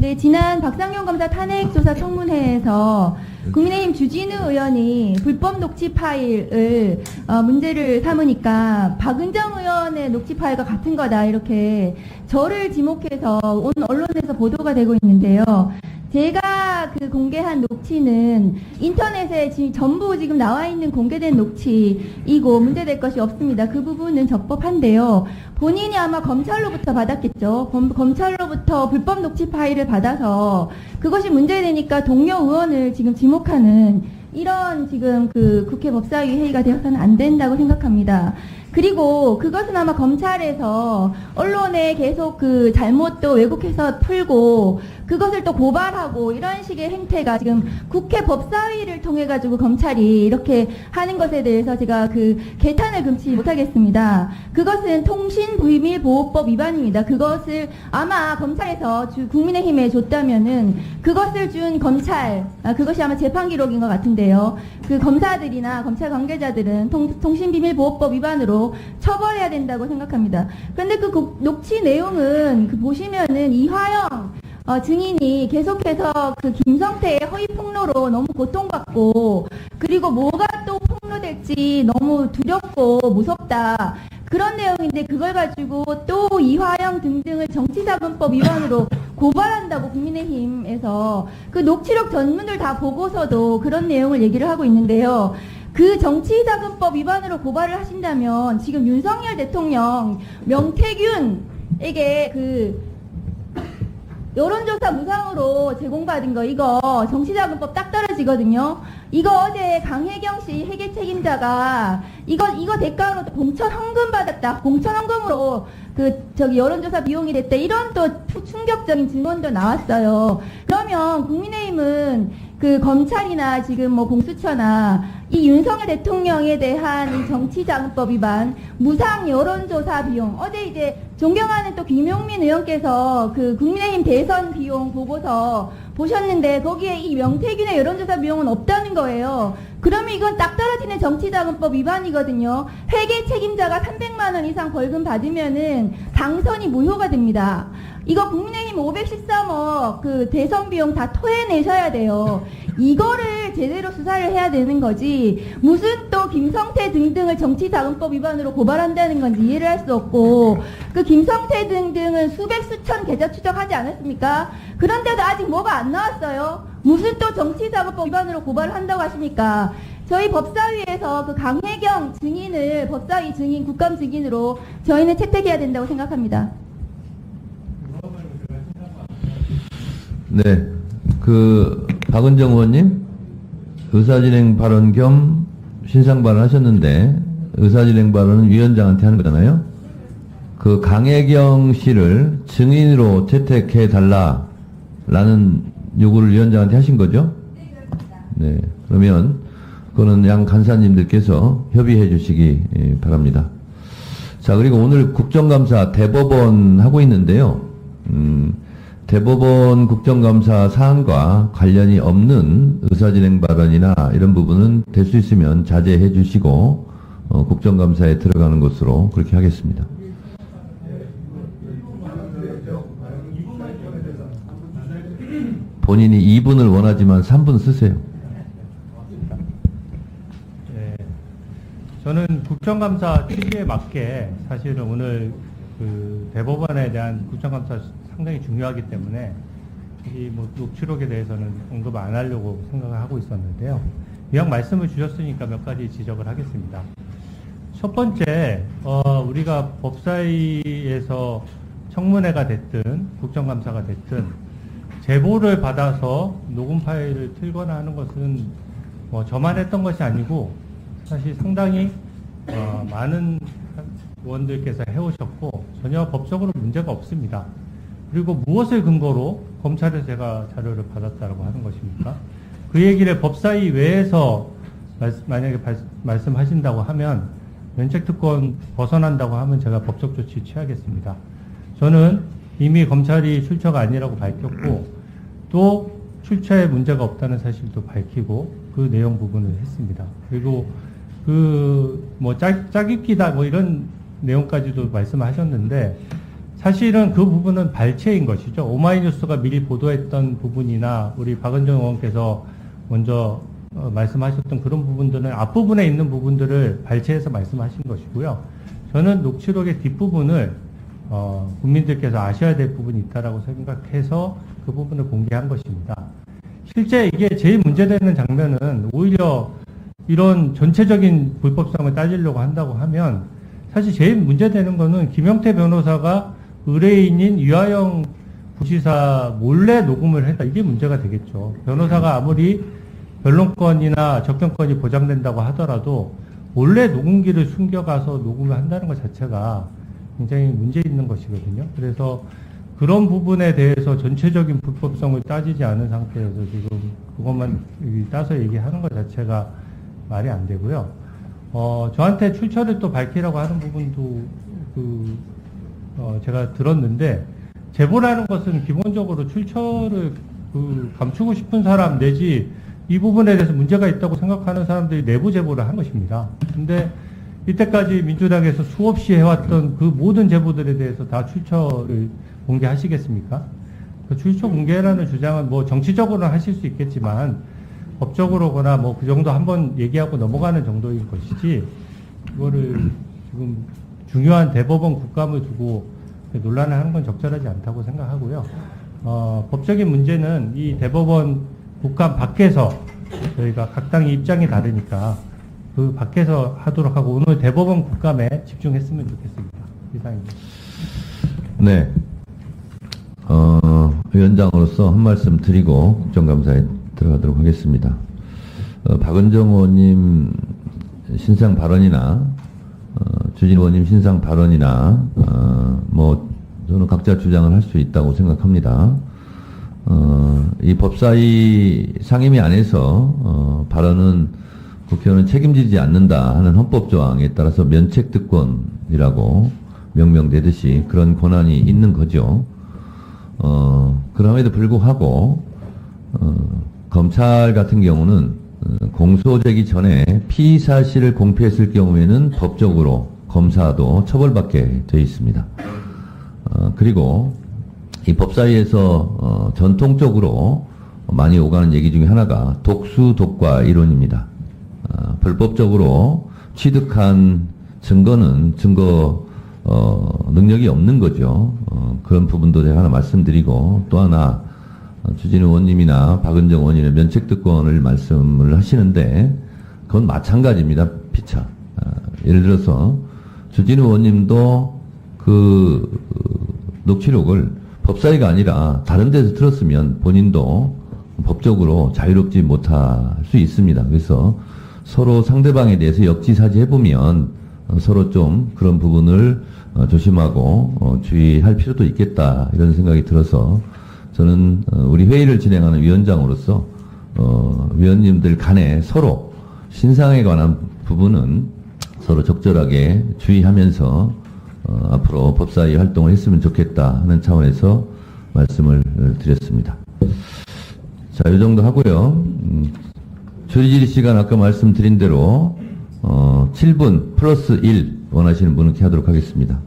네, 지난 박상용 검사 탄핵 조사 청문회에서 국민의힘 주진우 의원이 불법 녹취 파일을 어, 문제를 삼으니까 박은정 의원의 녹취 파일과 같은 거다 이렇게 저를 지목해서 온 언론에서 보도가 되고 있는데요. 제가 그 공개한 녹취는 인터넷에 지금 전부 지금 나와 있는 공개된 녹취이고 문제될 것이 없습니다. 그 부분은 적법한데요. 본인이 아마 검찰로부터 받았겠죠. 검, 검찰로부터 불법 녹취 파일을 받아서 그것이 문제되니까 동료 의원을 지금 지목하는 이런 지금 그 국회 법사위 회의가 되어서는 안 된다고 생각합니다. 그리고 그것은 아마 검찰에서 언론에 계속 그 잘못도 왜곡해서 풀고 그것을 또 고발하고 이런 식의 행태가 지금 국회 법사위를 통해 가지고 검찰이 이렇게 하는 것에 대해서 제가 그 개탄을 금치 못하겠습니다. 그것은 통신비밀보호법 위반입니다. 그것을 아마 검찰에서 주 국민의힘에 줬다면은 그것을 준 검찰 아, 그것이 아마 재판 기록인 것 같은데요. 그 검사들이나 검찰 관계자들은 통, 통신비밀보호법 위반으로 처벌해야 된다고 생각합니다. 그런데 그 고- 녹취 내용은 그 보시면은 이화영 어, 증인이 계속해서 그 김성태의 허위 폭로로 너무 고통받고 그리고 뭐가 또 폭로될지 너무 두렵고 무섭다 그런 내용인데 그걸 가지고 또 이화영 등등을 정치자금법 위반으로 고발한다고 국민의힘에서 그 녹취록 전문을 다 보고서도 그런 내용을 얘기를 하고 있는데요. 그 정치자금법 위반으로 고발을 하신다면 지금 윤석열 대통령 명태균에게 그 여론조사 무상으로 제공받은 거 이거 정치자금법 딱 떨어지거든요. 이거 어제 강혜경 씨 회계 책임자가 이거 이거 대가로 또 공천 헌금 받았다. 공천 헌금으로 그 저기 여론조사 비용이 됐다. 이런 또 추- 충격적인 증언도 나왔어요. 그러면 국민의힘은 그 검찰이나 지금 뭐 공수처나 이 윤석열 대통령에 대한 이 정치자금법 위반, 무상 여론조사 비용, 어제 이제 존경하는 또 김용민 의원께서 그 국민의힘 대선 비용 보고서 보셨는데 거기에 이 명태균의 여론조사 비용은 없다는 거예요. 그러면 이건 딱 떨어지는 정치자금법 위반이거든요. 회계 책임자가 300만 원 이상 벌금 받으면은 당선이 무효가 됩니다. 이거 국민의힘 513억 그 대선 비용 다 토해내셔야 돼요. 이거를 제대로 수사를 해야 되는 거지. 무슨 또 김성태 등등을 정치자금법 위반으로 고발한다는 건지 이해를 할 수 없고 그 김성태 등등은 수백 수천 계좌 추적하지 않았습니까? 그런데도 아직 뭐가 안 나왔어요. 무슨 또 정치자금법 위반으로 고발을 한다고 하십니까? 저희 법사위에서 그 강혜경 증인을 법사위 증인 국감 증인으로 저희는 채택해야 된다고 생각합니다. 네, 그 박은정 의원님 의사진행 발언 겸 신상 발언 하셨는데 의사진행 발언은 위원장한테 하는 거잖아요. 그 강혜경 씨를 증인으로 채택해 달라라는 요구를 위원장한테 하신 거죠? 네, 그러면 그거는 양 간사님들께서 협의해 주시기 예, 바랍니다. 자, 그리고 오늘 국정감사 대법원 하고 있는데요. 음, 대법원 국정감사 사안과 관련이 없는 의사진행 발언이나 이런 부분은 될 수 있으면 자제해 주시고 어, 국정감사에 들어가는 것으로 그렇게 하겠습니다. 본인이 2분을 원하지만 3분 쓰세요. 네. 저는 국정감사 취지에 맞게 사실은 오늘 그 대법원에 대한 국정감사 상당히 중요하기 때문에 이뭐 녹취록에 대해서는 언급 안 하려고 생각을 하고 있었는데요. 이왕 말씀을 주셨으니까 몇 가지 지적을 하겠습니다. 첫 번째, 어, 우리가 법사위에서 청문회가 됐든 국정감사가 됐든 제보를 받아서 녹음 파일을 틀거나 하는 것은 뭐 저만 했던 것이 아니고 사실 상당히 어, 많은 의원들께서 해오셨고 전혀 법적으로 문제가 없습니다. 그리고 무엇을 근거로 검찰에서 제가 자료를 받았다고 하는 것입니까? 그 얘기를 법사위 외에서 말- 만약에 발- 말씀하신다고 하면 면책특권 벗어난다고 하면 제가 법적 조치 취하겠습니다. 저는 이미 검찰이 출처가 아니라고 밝혔고 또 출처에 문제가 없다는 사실도 밝히고 그 내용 부분을 했습니다. 그리고 그 뭐 짜깁기다 뭐 이런 내용까지도 말씀하셨는데 사실은 그 부분은 발췌인 것이죠. 오마이뉴스가 미리 보도했던 부분이나 우리 박은정 의원께서 먼저 어, 말씀하셨던 그런 부분들은 앞부분에 있는 부분들을 발췌해서 말씀하신 것이고요. 저는 녹취록의 뒷부분을 어, 국민들께서 아셔야 될 부분이 있다라고 생각해서 그 부분을 공개한 것입니다. 실제 이게 제일 문제되는 장면은 오히려 이런 전체적인 불법성을 따지려고 한다고 하면 사실 제일 문제되는 거는 김영태 변호사가 의뢰인인 유아영 부시사 몰래 녹음을 했다. 이게 문제가 되겠죠. 변호사가 아무리 변론권이나 접견권이 보장된다고 하더라도 몰래 녹음기를 숨겨가서 녹음을 한다는 것 자체가 굉장히 문제 있는 것이거든요. 그래서 그런 부분에 대해서 전체적인 불법성을 따지지 않은 상태에서 지금 그것만 이 따서 얘기하는 것 자체가 말이 안 되고요. 어, 저한테 출처를 또 밝히라고 하는 부분도 그, 어, 제가 들었는데, 제보라는 것은 기본적으로 출처를 그 감추고 싶은 사람 내지 이 부분에 대해서 문제가 있다고 생각하는 사람들이 내부 제보를 한 것입니다. 근데 이때까지 민주당에서 수없이 해왔던 그 모든 제보들에 대해서 다 출처를 공개하시겠습니까? 그 출처 공개라는 주장은 뭐 정치적으로는 하실 수 있겠지만 법적으로거나 뭐 그 정도 한번 얘기하고 넘어가는 정도인 것이지 그거를 지금 중요한 대법원 국감을 두고 논란을 하는 건 적절하지 않다고 생각하고요. 어, 법적인 문제는 이 대법원 국감 밖에서 저희가 각 당의 입장이 다르니까 그 밖에서 하도록 하고 오늘 대법원 국감에 집중했으면 좋겠습니다. 이상입니다. 네. 어, 위원장으로서 한 말씀 드리고 국정감사에 들어가도록 하겠습니다. 어, 박은정 의원님 신상 발언이나 어, 주진 의원님 신상 발언이나 어, 뭐 저는 각자 주장을 할 수 있다고 생각합니다. 어, 이 법사위 상임위 안에서 어, 발언은 국회의원은 책임지지 않는다 하는 헌법 조항에 따라서 면책특권이라고 명명되듯이 그런 권한이 있는 거죠. 어, 그럼에도 불구하고 어, 검찰 같은 경우는 어, 공소되기 전에 피의 사실을 공표했을 경우에는 법적으로 검사도 처벌받게 되어 있습니다. 어, 그리고 이 법사위에서 어, 전통적으로 많이 오가는 얘기 중에 하나가 독수 독과 이론입니다. 어, 불법적으로 취득한 증거는 증거 어, 능력이 없는 거죠. 어, 그런 부분도 제가 하나 말씀드리고 또 하나 어, 주진 의원님이나 박은정 의원님의 면책특권을 말씀을 하시는데 그건 마찬가지입니다. 피차. 아, 예를 들어서 주진 의원님도 그 어, 녹취록을 법사위가 아니라 다른 데서 들었으면 본인도 법적으로 자유롭지 못할 수 있습니다. 그래서 서로 상대방에 대해서 역지사지 해보면 어, 서로 좀 그런 부분을 어, 조심하고 어, 주의할 필요도 있겠다 이런 생각이 들어서 저는 어, 우리 회의를 진행하는 위원장으로서 어, 위원님들 간에 서로 신상에 관한 부분은 서로 적절하게 주의하면서 어, 앞으로 법사위 활동을 했으면 좋겠다 하는 차원에서 말씀을 어, 드렸습니다. 자, 이 정도 하고요. 음, 조리질 시간 아까 말씀드린 대로 어, 7분 플러스 1 원하시는 분은 이렇게 하도록 하겠습니다.